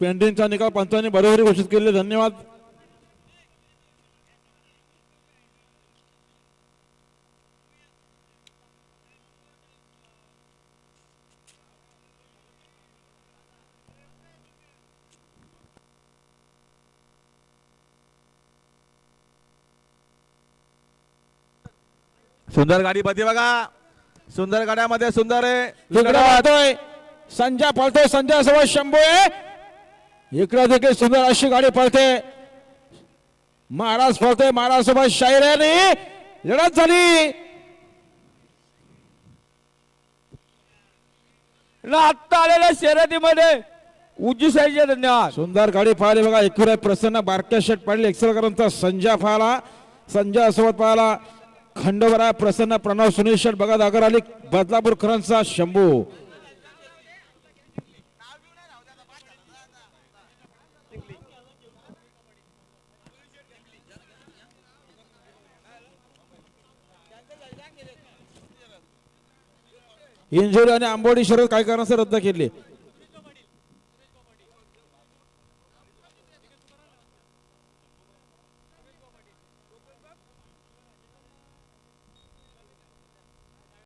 पेंडिंगचा निकाल पंचांनी बरोबरी घोषित केले. धन्यवाद. सुंदर गाडी मध्ये बघा. सुंदर गाड्यामध्ये सुंदर आहे. संजय पळतोय संजय सोबत शंभू आहे इकडे देखील सुंदर अशी गाडी पळते. महाराज पळतोय महाराज सोबत शाहीर आहे आणि लढत झाली. ना आत्ता आलेल्या शर्यतीमध्ये उज्जू साईचे धन्यवाद. सुंदर गाडी पाहिली बघा एकूण प्रसन्न बारक्या शेट पाडली. एक्सेलकरांचा संजय पाहिला संजय सोबत पाहिला खंडोबरा प्रसन्न प्रणव सुनील शेट बघा दागर आली बदलापूरकरांचा शंभू. इंजुरी आणि आंबोडी शरद काय कारणास्तव रद्द केली?